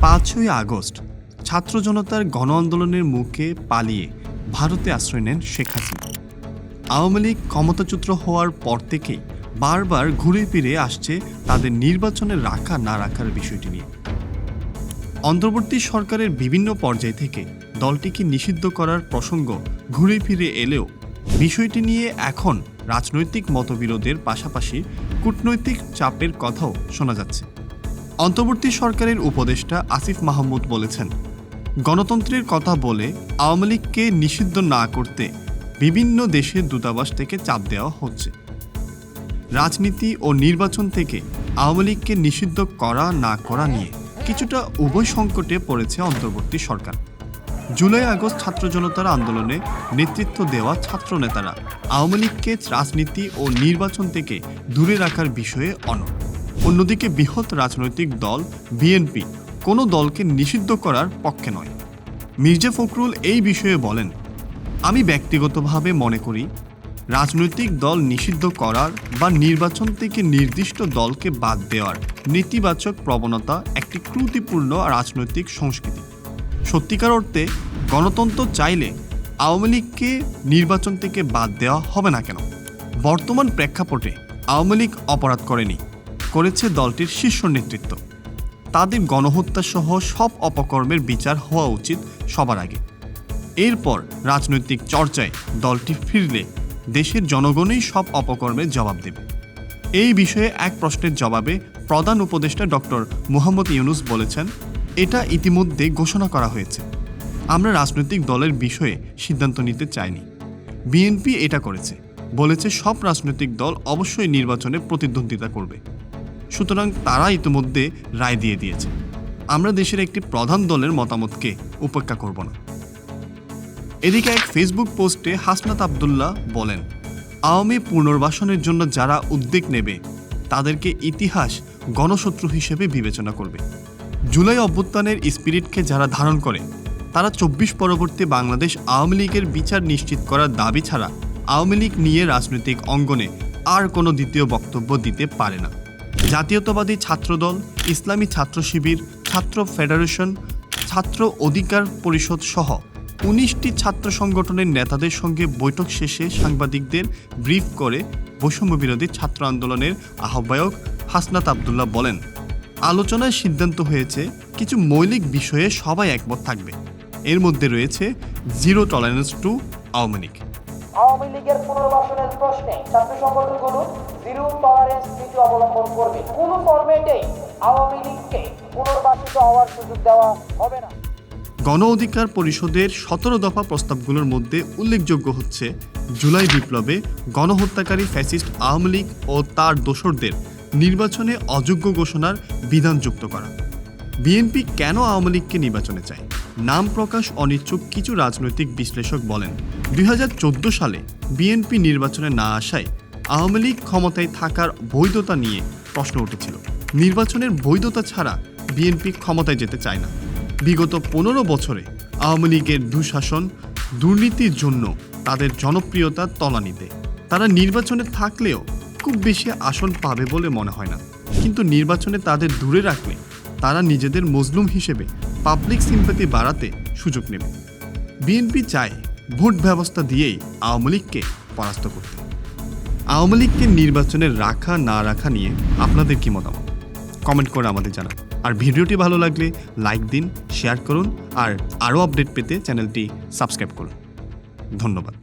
পাঁচই আগস্ট ছাত্র জনতার গণ আন্দোলনের মুখে পালিয়ে ভারতে আশ্রয় নেন শেখ হাসিনা। আওয়ামী লীগ ক্ষমতাচ্যুত হওয়ার পর থেকেই বারবার ঘুরে ফিরে আসছে তাদের নির্বাচনে রাখা না রাখার বিষয়টি নিয়ে। অন্তর্বর্তী সরকারের বিভিন্ন পর্যায় থেকে দলটিকে নিষিদ্ধ করার প্রসঙ্গ ঘুরে ফিরে এলেও বিষয়টি নিয়ে এখন রাজনৈতিক মতবিরোধের পাশাপাশি কূটনৈতিক চাপের কথাও শোনা যাচ্ছে। অন্তর্বর্তী সরকারের উপদেষ্টা আসিফ মাহমুদ বলেছেন, গণতন্ত্রের কথা বলে আওয়ামী লীগকে নিষিদ্ধ না করতে বিভিন্ন দেশের দূতাবাস থেকে চাপ দেওয়া হচ্ছে। রাজনীতি ও নির্বাচন থেকে আওয়ামী লীগকে নিষিদ্ধ করা না করা নিয়ে কিছুটা উভয় সংকটে পড়েছে অন্তর্বর্তী সরকার। জুলাই আগস্ট ছাত্র জনতার আন্দোলনে নেতৃত্ব দেওয়া ছাত্র নেতারা আওয়ামী লীগকে রাজনীতি ও নির্বাচন থেকে দূরে রাখার বিষয়ে অনড়। অন্যদিকে বৃহৎ রাজনৈতিক দল বিএনপি কোনো দলকে নিষিদ্ধ করার পক্ষে নয়। মির্জা ফখরুল এই বিষয়ে বলেন, আমি ব্যক্তিগতভাবে মনে করি, রাজনৈতিক দল নিষিদ্ধ করার বা নির্বাচন থেকে নির্দিষ্ট দলকে বাদ দেওয়ার নেতিবাচক প্রবণতা একটি ক্রুতিপূর্ণ রাজনৈতিক সংস্কৃতি। সত্যিকার অর্থে, গণতন্ত্র চাইলে আওয়ামী লীগকে নির্বাচন থেকে বাদ দেওয়া হবে না কেন? বর্তমান প্রেক্ষাপটে আওয়ামী লীগ অপরাধ করেনি। করেছে দলটির শীর্ষ নেতৃত্ব। তাদের গণহত্যা সহ সব অপকর্মের বিচার হওয়া উচিত সবার আগে। এরপর রাজনৈতিক চর্চায় দলটি ফিরলে দেশের জনগণই সব অপকর্মের জবাব দেবে। এই বিষয়ে এক প্রশ্নের জবাবে প্রধান উপদেষ্টা ডক্টর মোহাম্মদ ইউনুস বলেছেন, এটা ইতিমধ্যে ঘোষণা করা হয়েছে। আমরা রাজনৈতিক দলের বিষয়ে সিদ্ধান্ত নিতে চাইনি। বিএনপি এটা করেছে। বলেছে, সব রাজনৈতিক দল অবশ্যই নির্বাচনে প্রতিদ্বন্দ্বিতা করবে। সুতরাং তারা ইতিমধ্যে রায় দিয়ে দিয়েছে। আমরা দেশের একটি প্রধান দলের মতামতকে উপেক্ষা করব না। এদিকে এক ফেসবুক পোস্টে হাসনাত আবদুল্লাহ বলেন, আওয়ামী পুনর্বাসনের জন্য যারা উদ্যোগ নেবে, তাদেরকে ইতিহাস গণশত্রু হিসেবে বিবেচনা করবে। জুলাই অভ্যুত্থানের স্পিরিটকে যারা ধারণ করে, তারা চব্বিশ পরবর্তী বাংলাদেশ আওয়ামী লীগের বিচার নিশ্চিত করার দাবি ছাড়া আওয়ামী লীগ নিয়ে রাজনৈতিক অঙ্গনে আর কোনো দ্বিতীয় বক্তব্য দিতে পারে না। জাতীয়তাবাদী ছাত্রদল, ইসলামী ছাত্র শিবির, ছাত্র ফেডারেশন, ছাত্র অধিকার পরিষদ সহ উনিশটি ছাত্র সংগঠনের নেতাদের সঙ্গে বৈঠক শেষে সাংবাদিকদের ব্রিফ করে বৈষম্য বিরোধী ছাত্র আন্দোলনের আহ্বায়ক হাসনাত আবদুল্লাহ বলেন, আলোচনায় সিদ্ধান্ত হয়েছে কিছু মৌলিক বিষয়ে সবাই একমত থাকবে। এর মধ্যে রয়েছে zero tolerance to Awami League. Awami লীগের পুনর্বাসনের প্রশ্নে ছাত্র সংগঠনগুলো জিরো নীতি অবলম্বন করবে। কোনো ফরম্যাটেই আওয়ামী লীগকে পুনর্বাসিত হওয়ার সুযোগ দেওয়া হবে না। গণ অধিকার পরিষদের সতেরো দফা প্রস্তাবগুলোর মধ্যে উল্লেখযোগ্য হচ্ছে, জুলাই বিপ্লবে গণহত্যাকারী ফ্যাসিস্ট আওয়ামী লীগ ও তার দোসরদের নির্বাচনে অযোগ্য ঘোষণার বিধান যুক্ত করা। বিএনপি কেন আওয়ামী লীগকে নির্বাচনে চায়? নাম প্রকাশ অনিচ্ছুক কিছু রাজনৈতিক বিশ্লেষক বলেন, দুই হাজার চোদ্দ সালে বিএনপি নির্বাচনে না আসায় আওয়ামী লীগ ক্ষমতায় থাকার বৈধতা নিয়ে প্রশ্ন উঠেছিল। নির্বাচনের বৈধতা ছাড়া বিএনপি ক্ষমতায় যেতে চায় না। বিগত পনেরো বছরে আওয়ামী লীগের দুঃশাসন, দুর্নীতির জন্য তাদের জনপ্রিয়তা তলানিতে। তারা নির্বাচনে থাকলেও খুব বেশি আসন পাবে বলে মনে হয় না। কিন্তু নির্বাচনে তাদের দূরে রাখলে তারা নিজেদের মজলুম হিসেবে পাবলিক সিম্পাতি বাড়াতে সুযোগ নেবে। বিএনপি চায় ভোট ব্যবস্থা দিয়েই আওয়ামী লীগকে পরাস্ত করতে। আওয়ামী লীগকে নির্বাচনে রাখা, না রাখা নিয়ে আপনাদের কি মতামত? কমেন্ট করে আমাদের জানান। আর ভিডিওটি ভালো লাগলে লাইক দিন, শেয়ার করুন, আর আরও আপডেট পেতে চ্যানেলটি সাবস্ক্রাইব করুন। ধন্যবাদ।